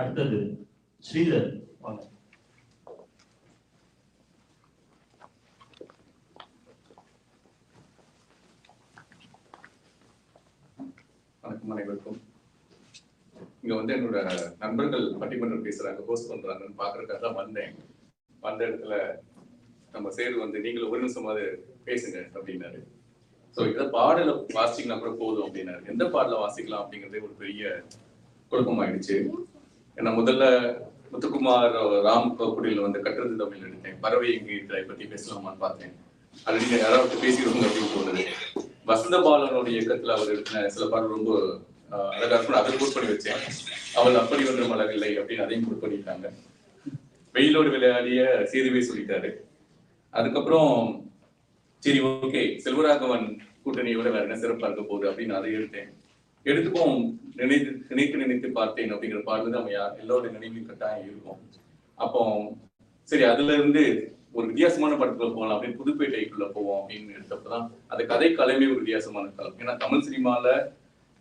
அடுத்தது ஸ்ரீதர் வாங்க. வணக்கம் அனைவருக்கும். இங்க வந்து என்னோட நண்பர்கள் பட்டிமன்றம் பேசுறாங்க ஹோஸ்ட் பண்றாங்கன்னு பாக்குறதுக்காக தான் வந்தேன். வந்த இடத்துல நம்ம சேரு வந்து நீங்களும் ஒரு நிமிஷமாவது பேசுங்க அப்படின்னாரு. ஸோ இதை பாடல வாசிக்கலாம் கூட போதும் அப்படின்னாரு. எந்த பாடல வாசிக்கலாம் அப்படிங்கறதே ஒரு பெரிய குழப்பமாயிடுச்சு. ஏன்னா முதல்ல முத்துக்குமார் ராம் குடியில் வந்து கட்டுறது தமிழ் எடுத்தேன் பறவை எங்கீட்டை பத்தி பேசலாமான்னு பார்த்தேன். அது நீங்க யாராவது பேசிடுவோம் அப்படின்னு தோணுது. வசந்த பாலனோட இயக்கத்துல அவர் எடுத்தின சில பாடல் ரொம்ப அழகா இருக்கும். அதை கோட் பண்ணி வச்சேன். அவள் அப்படி ஒன்றும் அழகில்லை அப்படின்னு அதையும் கோட் பண்ணிட்டாங்க வெயிலோடு விளையாடிய சீதுவே சொல்லிட்டாரு. அதுக்கப்புறம் சரி ஓகே செல்வராகவன் கூட்டணியோட வேற என்ன சிறப்பா இருக்க போகுது அப்படின்னு அதை எடுத்தேன். எடுத்துப்போம். நினைத்து நினைத்து நினைத்து பார்த்தேன் அப்படிங்கிற பாடல் நம்ம யார் எல்லோருடைய நினைவு கட்டாயம் இருக்கும். அப்போ சரி அதுல இருந்து ஒரு வித்தியாசமான படத்துல போகலாம் அப்படின்னு புதுப்பேட்டைக்குள்ள போவோம் அப்படின்னு எடுத்தப்பதான் அந்த கதை கலைமே ஒரு வித்தியாசமான காலம் ஏன்னா தமிழ் சினிமால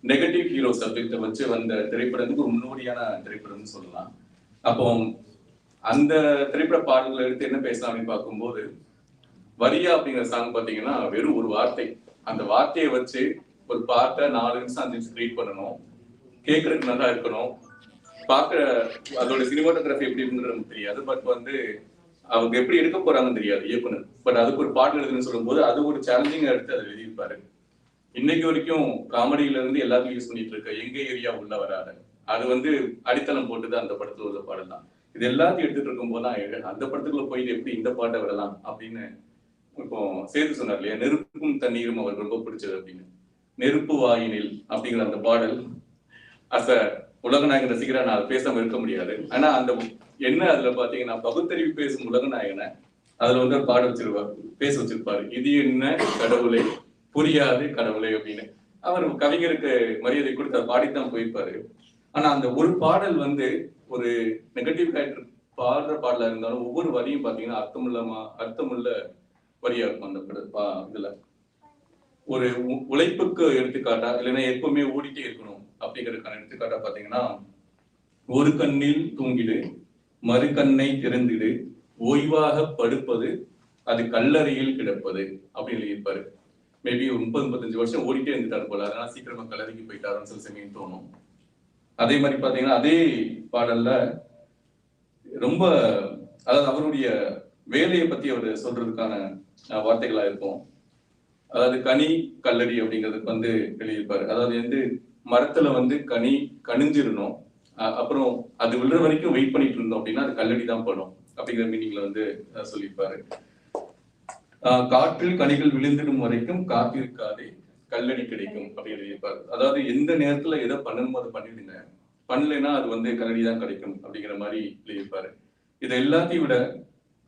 நெகட்டிவ் ஹீரோ சப்ஜெக்ட வச்சு வந்த திரைப்படத்துக்கு ஒரு முன்னோடியான திரைப்படம்னு சொல்லலாம். அப்போ அந்த திரைப்பட பாடல்கள் எடுத்து என்ன பேசலாம் அப்படின்னு பார்க்கும்போது வரியா அப்படிங்கிற சாங் பாத்தீங்கன்னா வெறும் ஒரு வார்த்தை. அந்த வார்த்தையை வச்சு ஒரு பாட்டை நாலு நிமிஷம் அஞ்சு நிமிஷம் ரீட் பண்ணணும். கேட்கறதுக்கு நல்லா இருக்கணும். பார்க்க அதோட சினிமாட்டோகிராஃபி எப்படி இருக்குங்கிறது நமக்கு தெரியாது. பட் வந்து அவங்க எப்படி எடுக்க போறாங்கன்னு தெரியாது இயக்குனர். பட் அதுக்கு ஒரு பாட்டு எழுதுன்னு சொல்லும்போது அது ஒரு சேலஞ்சிங்கா எடுத்து அதை எழுதியிருப்பாரு. இன்னைக்கு வரைக்கும் காமெடியில இருந்து எல்லாத்தையும் யூஸ் பண்ணிட்டு இருக்க எங்க ஏரியா உள்ள வராத அது வந்து அடித்தளம் போட்டுதான் அந்த படத்துல உள்ள பாடல் தான். இது எல்லாத்தையும் எடுத்துட்டு இருக்கும் போதுதான் அந்த படத்துக்குள்ள போய் எப்படி இந்த பாட்டை விடலாம் அப்படின்னு இப்போ சேது சொன்னார் இல்லையா? நெருப்பும் தண்ணீரும் அவருக்கு ரொம்ப பிடிச்சது அப்படின்னு. நெருப்பு வாயினில் அப்படிங்கிற அந்த பாடல். அச உலகநாயகன் ரசிகரா நான் அதை பேசாம இருக்க முடியாது. ஆனா அந்த என்ன அதுல பாத்தீங்கன்னா பகுத்தறிவு பேசும் உலகநாயகனை அதுல வந்து ஒரு பாட வச்சிருப்பாரு பேச வச்சிருப்பாரு. இது என்ன கடவுளை? புரியாது கடவுளை அப்படின்னு. அவர் கவிஞருக்கு மரியாதை கொடுத்து அதை பாடித்தான் போயிருப்பாரு. ஆனா அந்த ஒரு பாடல் வந்து ஒரு நெகட்டிவ் கேரக்டர் பாடுற பாடலா இருந்தாலும் ஒவ்வொரு வரியும் பாத்தீங்கன்னா அர்த்தமுள்ளமா அர்த்தமுள்ள வரியா இருக்கும் அந்த பா- இதுல. ஒரு உ- உழைப்புக்கு எடுத்துக்காட்டா இல்லைன்னா எப்பவுமே ஓடிட்டே இருக்கணும் அப்படிங்கிறதுக்கான எடுத்துக்காட்டா பாத்தீங்கன்னா ஒரு கண்ணில் தூங்கிடு மறு கண்ணை திறந்திடு ஓய்வாக படுப்பது அது கல்லறையில் கிடப்பது அப்படின்னு எழுதியிருப்பாரு. மேபி ஒரு முப்பது முப்பத்தஞ்சு வருஷம் ஓடிட்டே இருந்துட்டாரு போல அதனால சீக்கிரமா கல்லறைக்கு போயிட்டாருன்னு சில சமயம் தோணும். அதே மாதிரி பாத்தீங்கன்னா அதே பாடல்ல ரொம்ப அதாவது அவருடைய வேலையை பத்தி அவர் சொல்றதுக்கான வார்த்தைகளா இருக்கும். அதாவது கனி கல்லடி அப்படிங்கிறதுக்கு வந்து எழுதியிருப்பாரு அதாவது வந்து மரத்துல வந்து கனி கனிஞ்சிடணும் அஹ், அப்புறம் அது விழுற வரைக்கும் வெயிட் பண்ணிட்டு இருந்தோம் அப்படின்னா அது கல்லடி தான் படும் அப்படிங்கிற மீனிங்ல வந்து சொல்லியிருப்பாரு. காற்றில் கனிகள் விழுந்திடும் வரைக்கும் காத்திருக்காதே கல்லடி கிடைக்கும் அப்படின்னு எழுதியிருப்பாரு. அதாவது எந்த நேரத்துல எதை பண்ணணுமோ அதை பண்ணிடுங்க. பண்ணலைன்னா அது வந்து கல்லடி தான் கிடைக்கும் அப்படிங்கிற மாதிரி எழுதியிருப்பாரு. இது எல்லாத்தையும் விட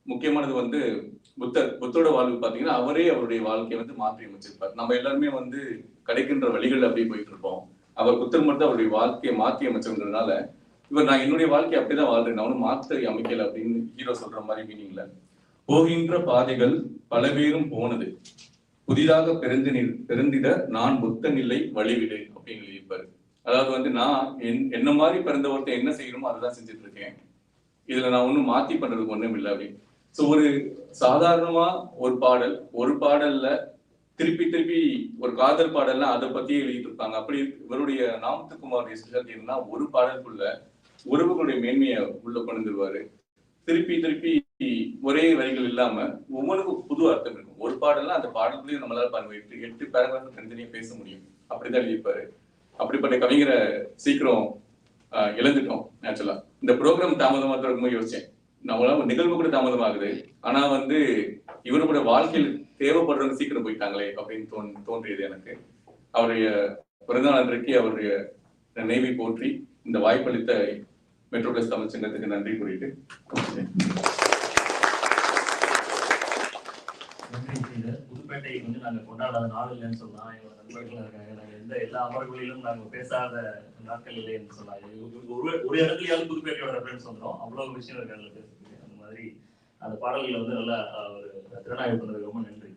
முக்கியமானது வந்து புத்தர் புத்தரோட வாழ்வு பார்த்தீங்கன்னா அவரே அவருடைய வாழ்க்கையை வந்து மாற்றி அமைச்சிருப்பார். நம்ம எல்லாருமே வந்து கிடைக்கின்ற வழிகள் அப்படியே போயிட்டு இருப்போம். அவர் புத்தர் மட்டும் அவருடைய வாழ்க்கையை மாற்றி அமைச்சதுனால இவர் நான் என்னுடைய வாழ்க்கையை அப்படிதான் வாழ்றேன். நான் ஒன்றும் மாற்றி அமைக்கல அப்படின்னு ஹீரோ சொல்ற மாதிரி மீனிங்ல போகின்ற பாதைகள் பல பேரும் போனது. புதிதாக பிறந்து பிறந்திட நான் புத்தன் இல்லை வழிவிடு அப்படின்னு எழுதியிருப்பாரு. அதாவது வந்து நான் என்- என்ன மாதிரி பிறந்த ஒருத்தன் என்ன செய்யணுமோ அதுதான் செஞ்சுட்டு இருக்கேன். இதுல நான் ஒண்ணும் மாத்தி பண்றதுக்கு ஒண்ணும் இல்லை அப்படின்னு ஸோ ஒரு சாதாரணமா ஒரு பாடல் ஒரு பாடல்ல திருப்பி திருப்பி ஒரு காதல் பாடல்னா அதை பத்தியே எழுதிட்டு இருப்பாங்க அப்படி இவருடைய நாமத்துக்குமாருடைய ஸ்பெஷாலிட்டி இருந்தா ஒரு பாடலுக்குள்ள உறவுகளுடைய மேன்மையை உள்ள கொண்டு வந்துருவாரு திருப்பி திருப்பி ஒரே வரிகள் இல்லாம ஒவ்வொன்றுக்கும் புது அர்த்தம் இருக்கும். ஒரு பாடல்னா அந்த பாடல்களையும் நம்மளால பாருங்க எட்டு எட்டு பேராகிராஃப் தனித்தனியா பேச முடியும். அப்படிதான் எழுதியிருப்பாரு. அப்படிப்பட்ட கவிஞரை சீக்கிரம் இழந்துட்டோம் நேச்சுரலா இந்த ப்ரோக்ராம் தாமதமா இருக்கும்போது யோசிச்சேன். நம்மளால நிகழ்வு கூட தாமதமாகுது. ஆனா வந்து இவரோட வாழ்க்கையில் தேவைப்படுறவங்க சீக்கிரம் போயிட்டாங்களே அப்படின்னு தோன் தோன்றியது எனக்கு. அவருடைய பிறந்தநாள் அன்றைக்கு அவருடைய நினைவை போற்றி இந்த வாய்ப்பளித்த மெட்ரோ பிளஸ் தமிழ் சங்கத்துக்கு நன்றி கூறிட்டு. நன்றி வந்து நாங்க கொண்டாடாத நாள் இல்லைன்னு சொன்னா எங்களோட நண்பர்கள் இருக்காங்க. நாங்க எந்த எல்லா அமர்வுகளிலும் நாங்க பேசாத நாட்கள் இல்லைன்னு சொல்லலாம் ஒரு ஒரு இடத்துலயாவது புதுப்பேட்டையோட ரெஃபரன்ஸ் வந்துடும் அவ்வளவு விஷயம் இருக்காங்க. பேசுறதுக்கு அந்த மாதிரி அந்த பாடல்களை வந்து நல்லா ஒரு திறனாய்வு பண்ணதுக்கு ரொம்ப நன்றி.